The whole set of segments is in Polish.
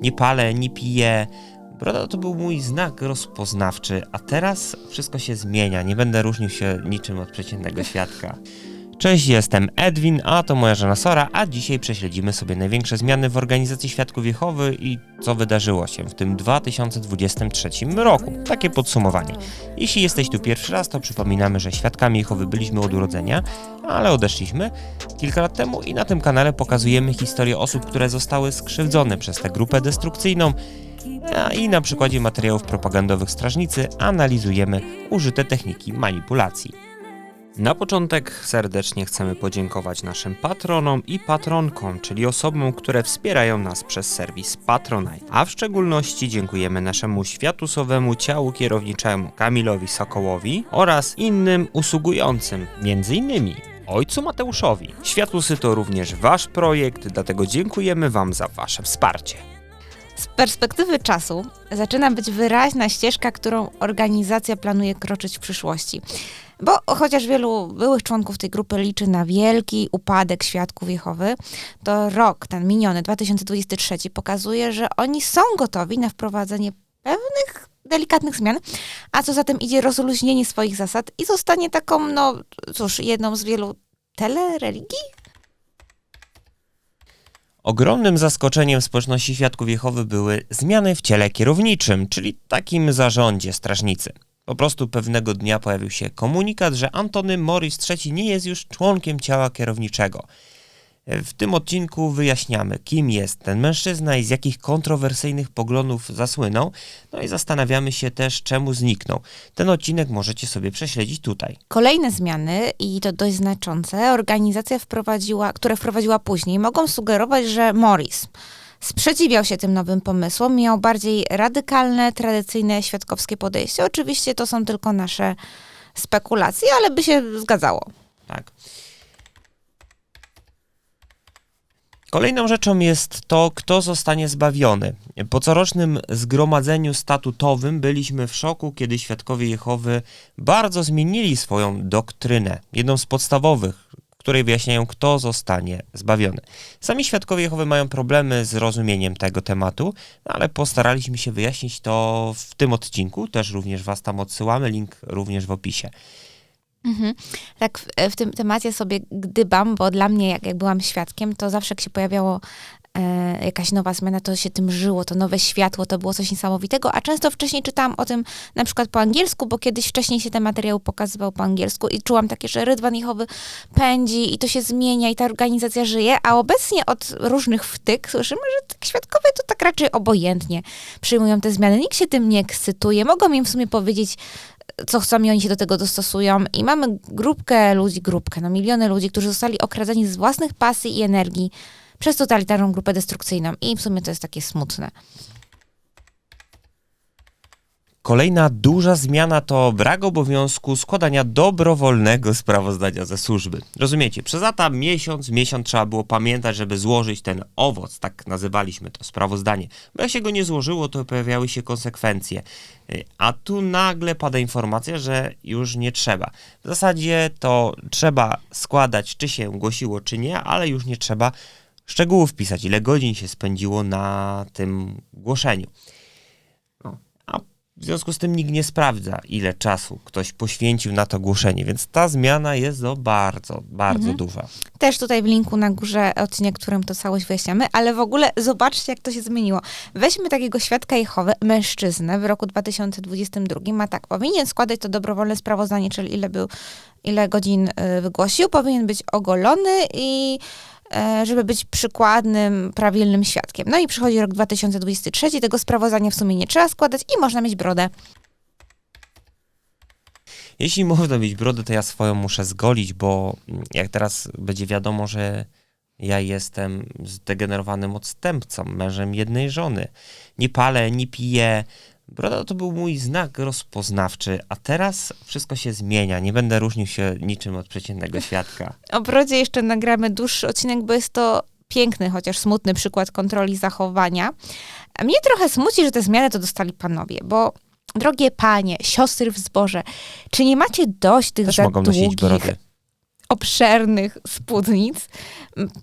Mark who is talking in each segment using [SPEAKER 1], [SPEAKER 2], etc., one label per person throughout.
[SPEAKER 1] Nie palę, nie piję. Broda to był mój znak rozpoznawczy, a teraz wszystko się zmienia. Nie będę różnił się niczym od przeciętnego świadka. Cześć, jestem Edwin, a to moja żona Sora, a dzisiaj prześledzimy sobie największe zmiany w organizacji Świadków Jehowy i co wydarzyło się w tym 2023 roku. Takie podsumowanie. Jeśli jesteś tu pierwszy raz, to przypominamy, że Świadkami Jehowy byliśmy od urodzenia, ale odeszliśmy kilka lat temu i na tym kanale pokazujemy historię osób, które zostały skrzywdzone przez tę grupę destrukcyjną, i na przykładzie materiałów propagandowych strażnicy analizujemy użyte techniki manipulacji. Na początek serdecznie chcemy podziękować naszym patronom i patronkom, czyli osobom, które wspierają nas przez serwis Patronite. A w szczególności dziękujemy naszemu światusowemu ciału kierowniczemu Kamilowi Sokołowi oraz innym usługującym, m.in. Ojcu Mateuszowi. Światusy to również Wasz projekt, dlatego dziękujemy Wam za Wasze wsparcie.
[SPEAKER 2] Z perspektywy czasu zaczyna być wyraźna ścieżka, którą organizacja planuje kroczyć w przyszłości. Bo chociaż wielu byłych członków tej grupy liczy na wielki upadek świadków Jehowy, to rok ten miniony, 2023, pokazuje, że oni są gotowi na wprowadzenie pewnych delikatnych zmian, a co za tym idzie rozluźnienie swoich zasad i zostanie taką, no cóż, jedną z wielu telereligii?
[SPEAKER 1] Ogromnym zaskoczeniem społeczności Świadków Jehowy były zmiany w ciele kierowniczym, czyli takim zarządzie strażnicy. Po prostu pewnego dnia pojawił się komunikat, że Antony Morris III nie jest już członkiem ciała kierowniczego. W tym odcinku wyjaśniamy, kim jest ten mężczyzna i z jakich kontrowersyjnych poglądów zasłynął, no i zastanawiamy się też, czemu zniknął. Ten odcinek możecie sobie prześledzić tutaj.
[SPEAKER 2] Kolejne zmiany, i to dość znaczące, organizacja wprowadziła, które wprowadziła później, mogą sugerować, że Morris sprzeciwiał się tym nowym pomysłom, miał bardziej radykalne, tradycyjne, świadkowskie podejście. Oczywiście to są tylko nasze spekulacje, ale by się zgadzało.
[SPEAKER 1] Tak. Kolejną rzeczą jest to, kto zostanie zbawiony. Po corocznym zgromadzeniu statutowym byliśmy w szoku, kiedy świadkowie Jehowy bardzo zmienili swoją doktrynę. Jedną z podstawowych, której wyjaśniają, kto zostanie zbawiony. Sami świadkowie Jehowy mają problemy z rozumieniem tego tematu, no ale postaraliśmy się wyjaśnić to w tym odcinku. Też również Was tam odsyłamy, link również w opisie.
[SPEAKER 2] Mhm. Tak w, w, tym temacie sobie gdybam, bo dla mnie, jak, jak byłam świadkiem, to zawsze jak się pojawiało e, jakaś nowa zmiana, to się tym żyło, to nowe światło, to było coś niesamowitego, a często wcześniej czytałam o tym na przykład po angielsku, bo kiedyś wcześniej się ten materiał pokazywał po angielsku i czułam takie, że Rydwan Jehowy pędzi i to się zmienia i ta organizacja żyje, a obecnie od różnych wtyk słyszymy, że tak świadkowie to tak raczej obojętnie przyjmują te zmiany. Nikt się tym nie ekscytuje. Mogą im w sumie powiedzieć, co chcą i oni się do tego dostosują. I mamy grupkę ludzi, grupkę, no miliony ludzi, którzy zostali okradzeni z własnych pasji i energii przez totalitarną grupę destrukcyjną. I w sumie to jest takie smutne.
[SPEAKER 1] Kolejna duża zmiana to brak obowiązku składania dobrowolnego sprawozdania ze służby. Rozumiecie, przez lata miesiąc, miesiąc trzeba było pamiętać, żeby złożyć ten owoc, tak nazywaliśmy to sprawozdanie. Bo jak się go nie złożyło, to pojawiały się konsekwencje. A tu nagle pada informacja, że już nie trzeba. W zasadzie to trzeba składać, czy się głosiło, czy nie, ale już nie trzeba szczegółów pisać, ile godzin się spędziło na tym głoszeniu. W związku z tym nikt nie sprawdza, ile czasu ktoś poświęcił na to głoszenie, więc ta zmiana jest no bardzo, bardzo mhm. duża.
[SPEAKER 2] Też tutaj w linku na górze odcinek, którym to całość wyjaśniamy, ale w ogóle zobaczcie, jak to się zmieniło. Weźmy takiego świadka Jehowy, mężczyznę w roku 2022, ma tak, powinien składać to dobrowolne sprawozdanie, czyli ile był, ile godzin y, wygłosił, powinien być ogolony i żeby być przykładnym, prawilnym świadkiem. No i przychodzi rok 2023, tego sprawozdania w sumie nie trzeba składać i można mieć brodę.
[SPEAKER 1] Jeśli można mieć brodę, to ja swoją muszę zgolić, bo jak teraz będzie wiadomo, że ja jestem zdegenerowanym odstępcą, mężem jednej żony. Nie palę, nie piję, Broda to był mój znak rozpoznawczy, a teraz wszystko się zmienia. Nie będę różnił się niczym od przeciętnego świadka.
[SPEAKER 2] O brodzie jeszcze nagramy dłuższy odcinek, bo jest to piękny, chociaż smutny przykład kontroli zachowania. A mnie trochę smuci, że te zmiany to dostali panowie, bo drogie panie, siostry w zborze, czy nie macie dość tych
[SPEAKER 1] Też
[SPEAKER 2] za
[SPEAKER 1] mogą
[SPEAKER 2] długich...
[SPEAKER 1] brody.
[SPEAKER 2] Obszernych spódnic.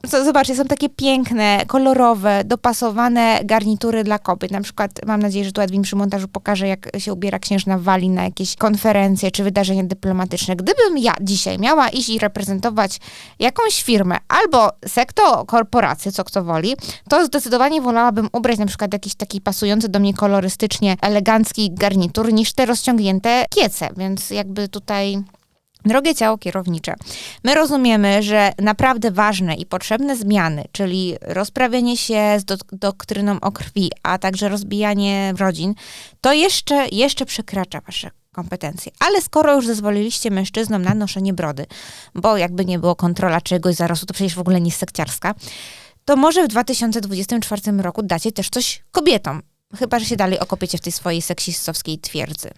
[SPEAKER 2] Co, zobaczcie, są takie piękne, kolorowe, dopasowane garnitury dla kobiet. Na przykład mam nadzieję, że tu Edwin przy montażu pokaże, jak się ubiera księżna Wali na jakieś konferencje czy wydarzenia dyplomatyczne. Gdybym ja dzisiaj miała iść i reprezentować jakąś firmę albo sektor, korporację, co kto woli, to zdecydowanie wolałabym ubrać na przykład jakiś taki pasujący do mnie kolorystycznie elegancki garnitur niż te rozciągnięte kiece, więc jakby tutaj Drogie ciało kierownicze, my rozumiemy, że naprawdę ważne i potrzebne zmiany, czyli rozprawienie się z dok- doktryną o krwi, a także rozbijanie rodzin, to jeszcze, jeszcze przekracza wasze kompetencje. Ale skoro już zezwoliliście mężczyznom na noszenie brody, bo jakby nie było kontrola czegoś zarostu, to przecież w ogóle nie jest sekciarska, to może w 2024 roku dacie też coś kobietom. Chyba, że się dalej okopiecie w tej swojej seksistowskiej twierdzy.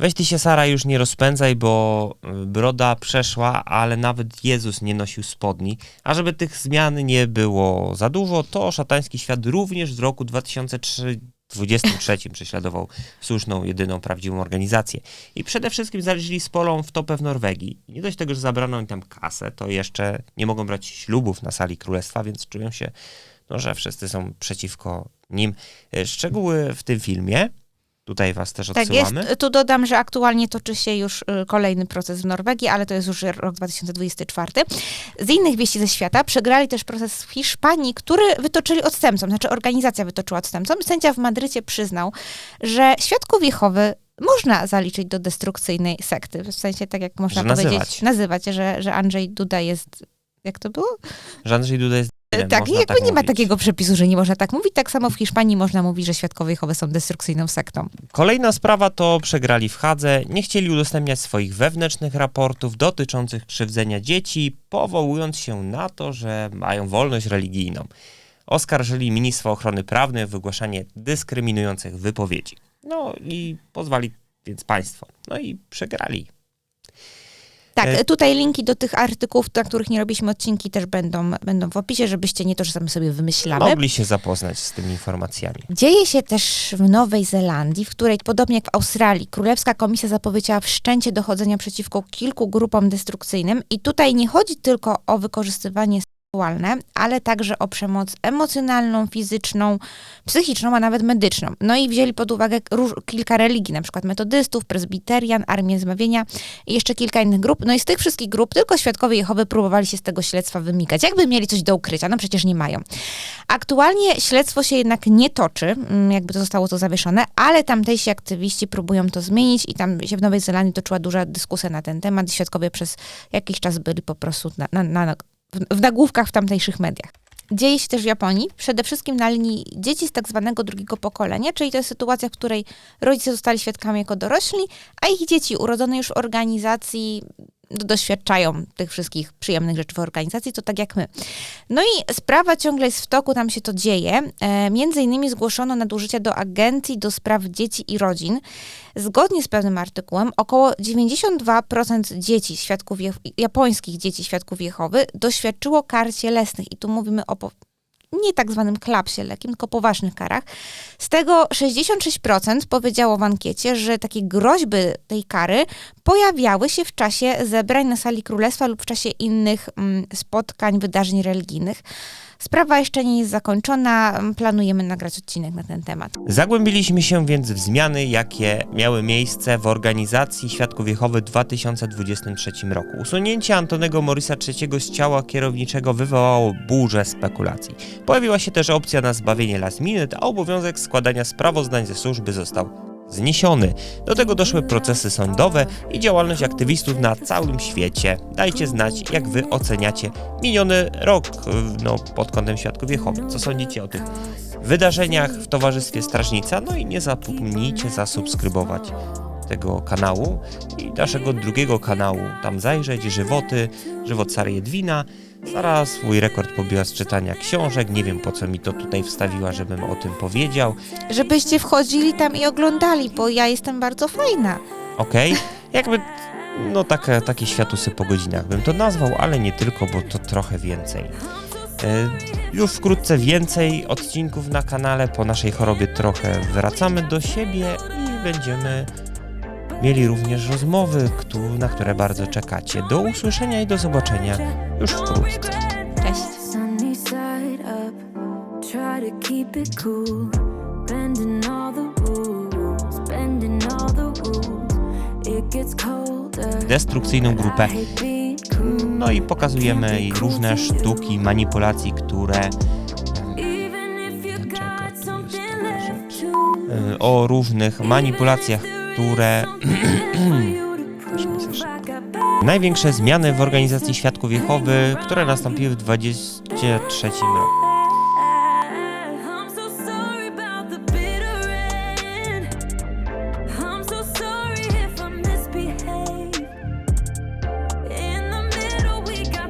[SPEAKER 1] Weź ty się, Sara, już nie rozpędzaj, bo y, broda przeszła, ale nawet Jezus nie nosił spodni. A żeby tych zmian nie było za dużo, to szatański świat również w roku 2023 prześladował słuszną, jedyną, prawdziwą organizację. I przede wszystkim zależeli z polą w topę w Norwegii. Nie dość tego, że zabrano im tam kasę, to jeszcze nie mogą brać ślubów na sali królestwa, więc czują się, no, że wszyscy są przeciwko nim. Y, Szczegóły w tym filmie. Tutaj was też
[SPEAKER 2] Tak jest.
[SPEAKER 1] odsyłamy.
[SPEAKER 2] Tu dodam, że aktualnie toczy się już y, kolejny proces w Norwegii, ale to jest już rok 2024. Z innych wieści ze świata przegrali też proces w Hiszpanii, który wytoczyli odstępcom, znaczy organizacja wytoczyła odstępcom. Sędzia w Madrycie przyznał, że świadków Jehowy można zaliczyć do destrukcyjnej sekty. W sensie tak jak można
[SPEAKER 1] Że
[SPEAKER 2] powiedzieć,
[SPEAKER 1] nazywać.
[SPEAKER 2] nazywać, że, że Andrzej Duda jest, jak to było?
[SPEAKER 1] Że Andrzej Duda jest debilem,
[SPEAKER 2] tak,
[SPEAKER 1] można
[SPEAKER 2] jakby
[SPEAKER 1] tak
[SPEAKER 2] nie ma
[SPEAKER 1] mówić.
[SPEAKER 2] takiego przepisu, że nie można tak mówić. Tak samo w Hiszpanii można mówić, że świadkowie Jehowy są destrukcyjną sektą.
[SPEAKER 1] Kolejna sprawa to przegrali w Hadze, nie chcieli udostępniać swoich wewnętrznych raportów dotyczących krzywdzenia dzieci, powołując się na to, że mają wolność religijną. Oskarżyli Ministra Ochrony Prawnej o wygłaszanie dyskryminujących wypowiedzi. No i pozwali więc państwo. No i przegrali.
[SPEAKER 2] Tak,
[SPEAKER 1] E,
[SPEAKER 2] tutaj linki do tych artykułów, na których nie robiliśmy odcinki, też będą, będą w opisie, żebyście nie to, że sami sobie wymyślamy.
[SPEAKER 1] Mogli się zapoznać z tymi informacjami.
[SPEAKER 2] Dzieje się też w Nowej Zelandii, w której, podobnie jak w Australii, Królewska Komisja zapowiedziała wszczęcie dochodzenia przeciwko kilku grupom destrukcyjnym. I tutaj nie chodzi tylko o wykorzystywanie seksualne, ale także o przemoc emocjonalną, fizyczną, psychiczną, a nawet medyczną. No i wzięli pod uwagę róż, kilka religii, na przykład metodystów, prezbiterian, Armię Zbawienia i jeszcze kilka innych grup. No i z tych wszystkich grup tylko świadkowie Jehowy próbowali się z tego śledztwa wymigać. Jakby mieli coś do ukrycia, no przecież nie mają. Aktualnie śledztwo się jednak nie toczy, mm, jakby to zostało to zawieszone, ale tamtejsi aktywiści próbują to zmienić i tam się w Nowej Zelandii toczyła duża dyskusja na ten temat świadkowie przez jakiś czas byli po prostu na, na, na, w, nagłówkach w tamtejszych mediach. Dzieje się też w Japonii, przede wszystkim na linii dzieci z tak zwanego drugiego pokolenia, czyli to jest sytuacja, w której rodzice zostali świadkami jako dorośli, a ich dzieci urodzone już w organizacji doświadczają tych wszystkich przyjemnych rzeczy w organizacji, to tak jak my. No i sprawa ciągle jest w toku, tam się to dzieje. E, między innymi zgłoszono nadużycia do agencji do spraw dzieci i rodzin. Zgodnie z pewnym artykułem, około 92% dzieci, świadków japońskich dzieci świadków Jehowy doświadczyło kar cielesnych. I tu mówimy o nie tak zwanym klapsie lekkim, tylko poważnych karach. Z tego 66% powiedziało w ankiecie, że takie groźby tej kary pojawiały się w czasie zebrań na sali królestwa lub w czasie innych mm, spotkań, wydarzeń religijnych. Sprawa jeszcze nie jest zakończona, planujemy nagrać odcinek na ten temat.
[SPEAKER 1] Zagłębiliśmy się więc w zmiany, jakie miały miejsce w organizacji Świadków Jehowy w 2023 roku. Usunięcie Antonego Morisa III z ciała kierowniczego wywołało burzę spekulacji. Pojawiła się też opcja na zbawienie last minute, a obowiązek składania sprawozdań ze służby został zniesiony. Do tego doszły procesy sądowe i działalność aktywistów na całym świecie. Dajcie znać, jak wy oceniacie miniony rok no, pod kątem Świadków Jehowy. Co sądzicie o tych wydarzeniach w Towarzystwie Strażnica? No i nie zapomnijcie zasubskrybować tego kanału i naszego drugiego kanału. Tam zajrzeć, żywoty, żywot Sary Jedwina. Sara swój rekord pobiła z czytania książek. Nie wiem po co mi to tutaj wstawiła, żebym o tym powiedział.
[SPEAKER 2] Żebyście wchodzili tam i oglądali, bo ja jestem bardzo fajna.
[SPEAKER 1] Okej? Jakby, no takie, takie światusy po godzinach bym to nazwał, ale nie tylko, bo to trochę więcej. E, Już wkrótce więcej odcinków na kanale. Po naszej chorobie trochę wracamy do siebie i będziemy mieli również rozmowy, na które bardzo czekacie. Do usłyszenia i do zobaczenia już wkrótce.
[SPEAKER 3] Cześć.
[SPEAKER 1] Destrukcyjną grupę. No i pokazujemy jej różne sztuki manipulacji, które y, o różnych manipulacjach, które największe zmiany w organizacji Świadków Jehowy, które nastąpiły w 23 roku.